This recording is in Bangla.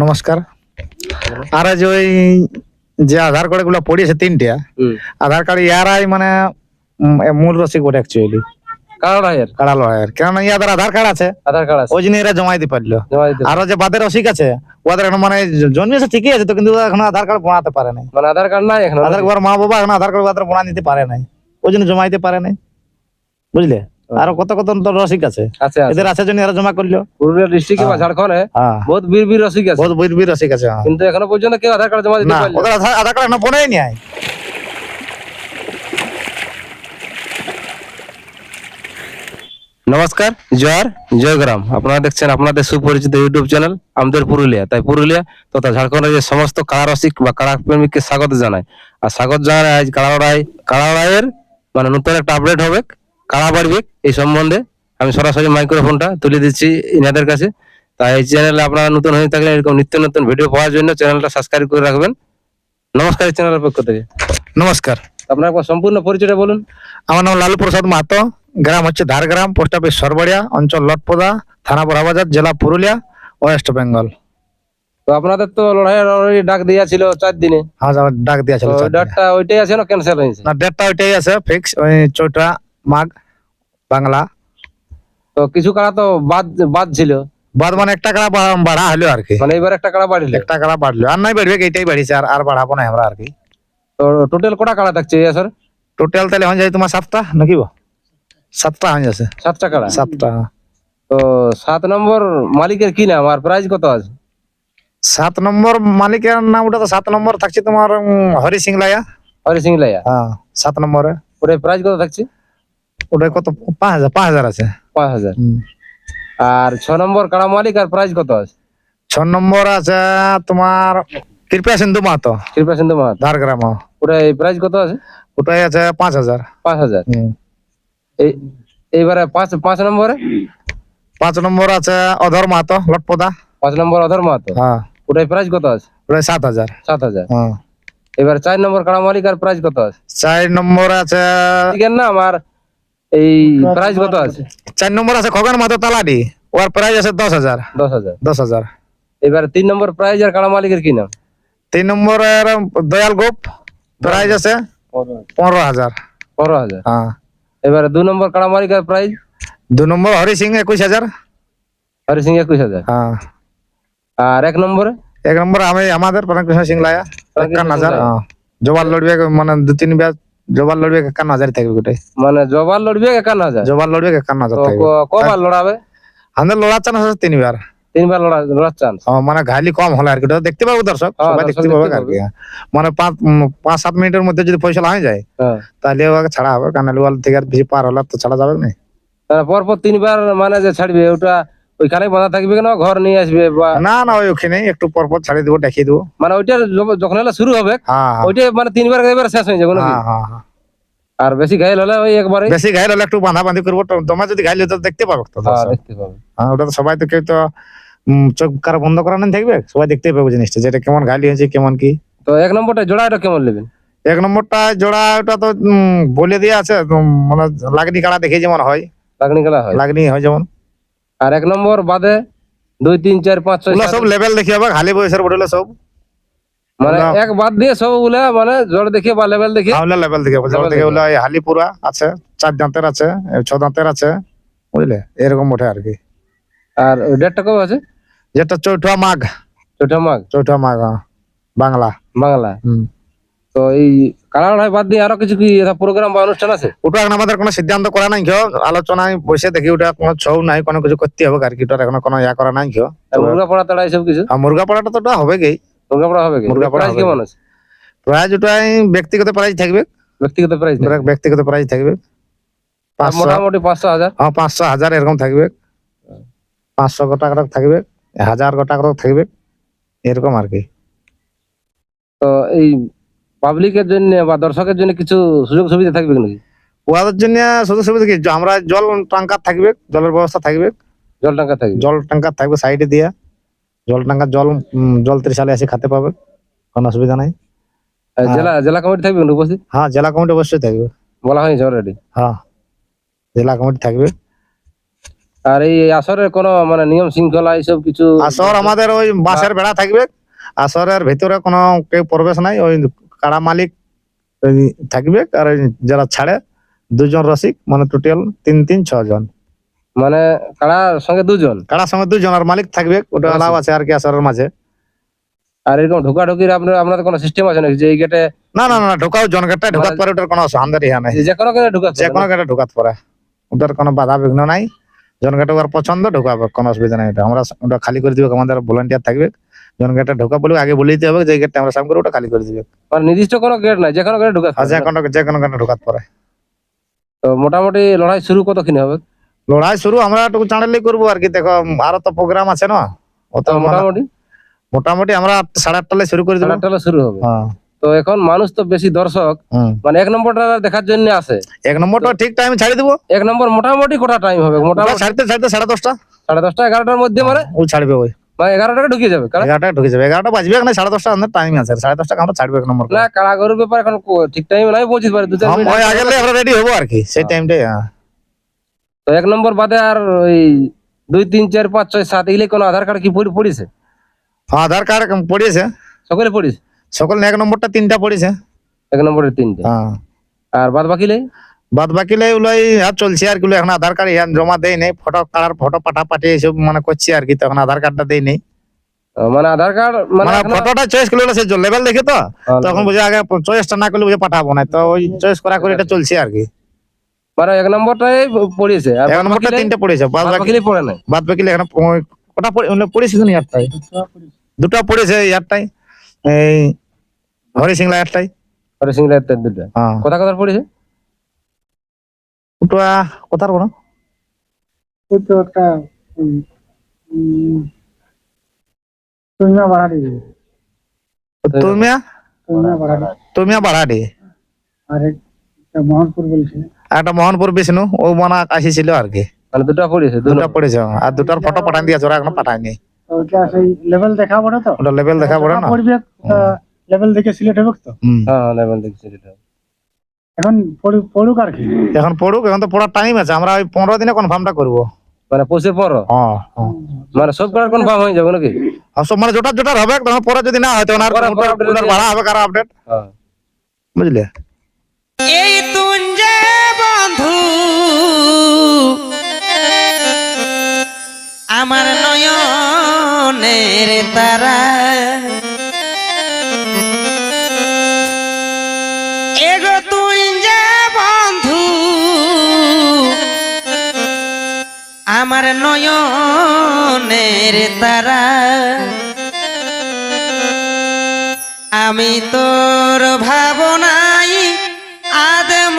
নমস্কার। আর আজ ওই যে আধার কার্ডগুলো পড়িয়েছে তিনটা আধার কার্ড ইয়ারাই মানে মূল রসিক বটে অ্যাকচুয়ালি কারণ কাড়া লড়াইয়ের কেননা ইয়াদের আধার কার্ড আছে। আধার কার্ড আছে। ওই জন্য এরা দিতে পারল। আরও যে বাদের রসিক আছে ওদের এখন মানে জন্মেছে ঠিকই আছে তো কিন্তু এখন আধার কার্ড বানাতে পারে নাই। মানে আধার কার্ড নাই এখন। আধার কার্ড মা বাবা এখন আধার কার্ড ওদের বানা দিতে পারে নাই। ওই জন্য জমা দিতে পারে নাই। বুঝলে? আরও কত কত রসিক আছে? এদের আছে জন্য এরা জমা করল পুরুলিয়া ডিস্ট্রিক্টে বা হ্যাঁ। ঝাড়খণ্ডে হ্যাঁ। বহুত বীর বীর রসিক আছে। বহুত বীর বীর রসিক আছে হ্যাঁ। কিন্তু এখনও পর্যন্ত কেউ আধার কার্ড জমা দিতে পারল ওদের আধার কার্ড এখন বনেই নাই নমস্কার জয়ার জয়গ্রাম। আপনারা দেখছেন আপনাদের সুপরিচিত ইউটিউব চ্যানেল আমাদের পুরুলিয়া। তাই পুরুলিয়া তথা ঝাড়খণ্ডের যে সমস্ত কাড়া রসিক বা কাড়া প্রেমিককে স্বাগত জানায় আর স্বাগত জানাই আজ কাড়াড়াই কাড়াড়াইয়ের মানে নতুন একটা আপডেট হবে। কাড়া বাড়বে এই সম্বন্ধে আমি সরাসরি মাইক্রোফোনটা তুলে দিচ্ছি ইনাদের কাছে। তাই এই চ্যানেলে আপনারা নতুন হয়ে থাকলে এরকম নিত্য নতুন ভিডিও পাওয়ার জন্য চ্যানেলটা সাবস্ক্রাইব করে রাখবেন। নমস্কার এই চ্যানেলের পক্ষ থেকে। নমস্কার। আপনার একবার সম্পূর্ণ পরিচয়টা বলুন। আমার নাম লালু প্রসাদ মাহাতো। গ্রাম হচ্ছে ধারগ্রাম পোস্ট অফিস সরবড়িয়া অঞ্চল লটপদা থানা বড়াবাজার জেলা পুরুলিয়া ওয়েস্ট বেঙ্গল। তো আপনাদের তো লড়াইয়ের already ডাক দেওয়া ছিল চার দিনে। হ্যাঁ ডাক দিয়া ছিল তো চার ওইটাই আছে না ক্যান্সেল হয়েছে? না ডেটটা ওইটাই আছে ফিক্স ওই চৌঠা মাঘ বাংলা। তো কিছু কাড়া তো বাদ বাদ ছিল। বাদ মানে একটা কাড়া বা- বাড়া হলো আর কি। মানে এবার একটা কাড়া বাড়িলে। একটা কাড়া বাড়লো। আর নাই বাড়বে এইটাই বাড়িছে। আর আর বাড়াবো না আমরা আর কি। তো টোটাল কটা কাড়া থাকছে এই স্যার? টোটাল তাহলে হয়ে যায় তোমার সাতটা নাকি বো? সাতটা হয়ে যাচ্ছে। সাতটা কাড়া। সাতটা। তো সাত নম্বর মালিকের কি নাম? আর প্রাইস কত আছে? সাত নম্বর মালিকের নাম ওটা তো সাত নম্বর থাকছে তোমার উম, হরি সিং লাইয়া। হরি সিং লাইয়া। হ্যাঁ সাত নম্বরে। ওটার প্রাইস কত থাকছে? ওটা কত? পাঁচ হাজার পাঁচ হাজার আছে। পাঁচ হাজার। আর ছ নম্বর কাড়া মালিক আর প্রাইস কত আছে? ছ নম্বর আছে তোমার কৃপা সিন্ধু মাহাতো। কৃপা সিন্ধু মাহাত। ঝাড়গ্রাম ওটা এই প্রাইস কত আছে? ওটাই আছে পাঁচ হাজার। পাঁচ হাজার। এইবারে পাঁচ পাঁচ নম্বরে? পাঁচ নম্বর আছে অধর মাহাতো লটপদা। পাঁচ নম্বর অধর মাহাতো। হ্যাঁ। ওটার প্রাইস কত আছে? ওটাই সাত হাজার। সাত হাজার। হ্যাঁ। এবার চার নম্বর কাড়া মালিক আর প্রাইস কত আছে? চার নম্বর আছে মালিকের নাম আর এই প্রাইস কত আছে? চার নম্বর আছে খগন মাহাতো তালাডি। ওর প্রাইস আছে দশ হাজার। দশ হাজার। দশ হাজার। এবার তিন নম্বর প্রাইজ আর কাড়া মালিকের কি নাম? তিন নম্বরের দয়াল গোপ। প্রাইস আছে পনেরো হাজার। পনেরো হাজার। হ্যাঁ। এবার দু নম্বর কাড়া মালিকের প্রাইজ দু নম্বর হরি সিং একুশ হাজার। হরি সিং একুশ হাজার। হ্যাঁ। আর এক নম্বরে? এক নম্বর আমি আমাদের প্রাণকৃষ্ণ সিং লায়া একান্ন হাজার হ্যাঁ। জবাল লড়বে মানে দু তিন ব্যাচ জবাল লড়বে একান্ন হাজার থাকবে গোটাই? মানে জবাল লড়বে একান্ন হাজার জবাল লড়বে একান্ন হাজার থাকবে? কবার লড়াবে? আমাদের লড়ার চান্স আছে তিনবার। তিনবার লড়া লড়ার চান্স মানে ঘাইলি কম হলে আর কি। দেখতে পাবো দর্শক হ্যাঁ, সবাই দেখতে পাবে আর কি। মানে পাঁচ পাঁচ সাত মিনিটের মধ্যে যদি ফয়সলা হয়ে যায় হ্যাঁ। তাহলে ওকে ছাড়া হবে। কারণ ওয়াল থেকে আর বেশি পার হলে তো ছাড়া যাবে না। পরপর তিনবার মানে যে ছাড়বে ওটা ওইখানে বাঁধা থাকবে কেন? ঘর নিয়ে আসবে বা না না ওই ওখানে একটু পর পর ছাড়িয়ে দেবো দেখিয়ে দেবো। মানে ওইটার যখন এলা শুরু হবে হ্যাঁ হ্যাঁ, ওইটা মানে তিনবার এবার শেষ হয়ে যাবে হ্যাঁ। আর বেশি ঘাইল হলে ওই একবারে বেশি ঘাইল হলে একটু বাঁধা বাঁধি করব তোমার যদি ঘাইলে তো দেখতে পাবো তো দেখতে পাবে। হ্যাঁ ওটা তো সবাই তো কেউ তো চোখ কার বন্ধ করা থাকবে সবাই দেখতেই পাবো জিনিসটা যেটা কেমন ঘাইলি হয়েছে কেমন কি। তো এক নম্বরটা জোড়া এটা কেমন নেবেন? এক নম্বরটা জোড়া ওটা তো বলে দিয়ে আছে মানে লাগনি কাড়া দেখে যেমন হয়। লাগনি হয়। লাগনি হয় যেমন। আর এক নম্বর বাদে দুই তিন চার পাঁচ ছয় সব লেভেল দেখি হবে খালি বয়সের বটলে সব। মানে এক বাদ দিয়ে সবগুলা মানে জোর দেখে বা লেভেল দেখে তাহলে লেভেল দেখে Level দেখে দেখে। বলে হালিপুরা আছে চার দাঁতের আছে ছ দাঁতের আছে বুঝলে? এরকম ওঠে আর কি। আর ওই ডেটটা কবে আছে? যেটা চৌঠা মাঘ। চৌঠা মাঘ। চৌঠা মাঘ হ্যাঁ, বাংলা। বাংলা। হুম। তো এই কালাড়াই বাদ দিয়ে আরও কিছু কি প্রোগ্রাম বা অনুষ্ঠান আছে? ওটা এখন আমাদের কোনো সিদ্ধান্ত করা নাই কেউ আলোচনায় বসে দেখি ওটা কোনো ছৌ নাই কোনো কিছু করতে হবে আর কি এখন কোনো ইয়া করা নাই কেউ মুরগা পড়া তাড়া এইসব কিছু? মুরগা পড়াটা তো ওটা হবে কি মুরগা পড়া হবে কি মুরগা পড়া। আছে? প্রাইজ ওটাই ব্যক্তিগত প্রাইজ থাকবে। ব্যক্তিগত প্রাইস ওটা ব্যক্তিগত প্রাইজ থাকবে। মোটামুটি পাঁচশো হাজার? হ্যাঁ পাঁচশো হাজার এরকম থাকবে। পাঁচশো টাকা থাকবে হাজার টাকা থাকবে এরকম আর কি। তো এই পাবলিকের জন্য বা দর্শকের জন্য কিছু সুযোগ সুবিধা থাকবে নাকি? ওদের জন্য সুযোগ সুবিধা কি? আমরা জল ট্যাঙ্কার থাকবে জলের ব্যবস্থা থাকবে। জল টাকা থাকবে? জল ট্যাঙ্কার থাকবে সাইডে দিয়া। জল ট্যাঙ্কার জল জল ত্রিশালে এসে খেতে পাবে। কোনো অসুবিধা নাই। জেলা জেলা কমিটি থাকবে উপস্থিত? হ্যাঁ জেলা কমিটি অবশ্যই থাকবে। বলা হয়েছে অলরেডি হ্যাঁ জেলা কমিটি থাকবে। আর এই আসরের কোনো মানে নিয়ম শৃঙ্খলা এইসব কিছু? আসর আমাদের ওই বাঁশের বেড়া থাকবে। আসরের ভিতরে কোনো কেউ প্রবেশ নাই ওই কাড়া মালিক থাকবে আর যারা ছাড়ে দুজন রসিক মানে টোটাল তিন তিন ছ জন। মানে কাড়ার সঙ্গে দুজন? কাড়ার সঙ্গে দুজন আর মালিক থাকবে ওটা রসিক। আলাপ আছে আর কি আসরের মাঝে। আর এরকম ঢোকাঢুকির আপনার আপনাদের কোনো সিস্টেম আছে নাকি যে এই গেটে না না না ঢোকাও জন গেটটা ঢোকাত পারে ওটার কোনো সন্দেহ ইহা নাই। যে কোনো গেটে ঢুকাতে যে কোনো গেটে ঢোকাত পারে। ওটার কোনো বাধা বিঘ্ন নাই। জন গেটে ওর পছন্দ ঢোকাবে কোনো অসুবিধা নাই। এটা আমরা ওটা খালি করে দিবে আমাদের ভলেন্টিয়ার থাকবে। গেটে ঢোকা বলবে আগে বলে দিতে হবে যে গেটটা আমরা সাম করে ওটা খালি করে দিবে। মানে নির্দিষ্ট কোনো গেট নাই যে কোনো গেটে আর যে। কোনো যে কোনো গেটে ঢোকাত পারে। তো মোটামুটি লড়াই শুরু কতক্ষণ হবে? লড়াই শুরু আমরা একটু চাঁড়ালি করব আর কি দেখো আরও তো প্রোগ্রাম আছে না? অত মানে- মোটামুটি? মোটামুটি আমরা সাড়ে আটটালে শুরু করে দেবো। সাড়ে আটটা শুরু হবে। হ্যাঁ। তো এখন মানুষ তো বেশি দর্শক মানে এক নম্বরটা দেখার জন্য আসে এক নম্বরটা ঠিক টাইম ছাড়ি দেবো। এক নম্বর মোটামুটি কটা টাইম হবে মোটামুটি ছাড়তে ছাড়তে সাড়ে দশটা। সাড়ে দশটা এগারোটার মধ্যে মানে? ও ছাড়বে ওই। এগারোটাকে ঢুকিয়ে যাবে কারণ এগারোটা ঢুকে যাবে এগারোটা বাজবে না সাড়ে দশটা আমাদের টাইম আছে সাড়ে দশটা আমরা ছাড়বে এক নম্বর না কাড়া গরুর ব্যাপার এখন ঠিক টাইমে নাই পৌঁছিস পারে দু চার হ্যাঁ, মিনিট আগে আমরা রেডি হব আর কি সেই টাইমটাই হ্যাঁ। তো এক নম্বর বাদে আর ওই দুই তিন চার পাঁচ ছয় সাত এগুলি কোনো আধার কার্ড কি পড়িছে? হ্যাঁ, আধার কার্ড পড়িয়েছে। সকলে সকল এক নম্বরটা তিনটা পড়েছে এক নম্বরের তিনটে। হ্যাঁ। আর বাদ বাকি লাই বাদ বাকি ওগুলোই আর চলছে আর কি এখন আধার কার্ড ইয়ান জমা দেয় নেই ফটো কাড়ার ফটো পাঠা পাঠি এইসব মানে করছি আর কি তখন আধার কার্ডটা দেয় নেই। মানে আধার কার্ড মানে মানে ফটোটা চয়েস করলে সে লেভেল দেখে তো হ্যাঁ, তখন বুঝে আগে চয়েসটা না করলে বুঝে পাঠাবো না তো ওই চয়েস করা করে এটা চলছে আর কি। মানে এক নম্বরটাই পড়িয়েছে আর এক নম্বরটা লাই- তিনটা পড়েছে বাদ বাকি পড়ে নাই। বাদ বাকি এখানে কটা পড়ে- পড়েছে শুনি দুটো পড়েছে ইয়ারটাই এই হরি সিংলা একটাই হরে সিং রায়ের দুটো। হ্যাঁ। কথা কথা পড়েছে ওটা কোথার কোনো ওই তো একটা উম, উম, তুমিয়া বাড়াড়ি তুমিয়া তুমিয়া বাড়াড়ি তুমিয়া বাড়াডি আর মোহনপুর বলছে। একটা মোহনপুর বিষ্ণু ও মনে আসিছিল আর কি। মানে দুটো পড়েছে দুটা। পড়েছে আর দুটার ফটো পাঠান দিয়েছে ওরা এখনও পাঠায়নি। সেই লেভেল দেখা পড়ে তো? ওটা লেভেল দেখা পড়ে না? লেভেল দেখে সিলেক্ট হবে তো? হ্যাঁ হ্যাঁ level দেখছি এটা। এখন পড়ুক আর কি। এখন পড়ুক এখন তো পড়ার টাইম আছে। আমরা ওই পনেরো দিনে কনফার্মটা করব। মানে পৌঁছে পড়ো? হ্যাঁ। মানে সব কনফার্ম হয়ে যাবে নাকি? আর সব মানে জোটার জোটার হবে তখন পরে যদি না হয় তখন আর ভাড়া হবে কারও আপডেট বুঝলে? এই তুঞ্জে বন্ধু আমার নয়নের তারা। এগো আমার নয়নের তারা। আমি তোর ভাবনাই আদম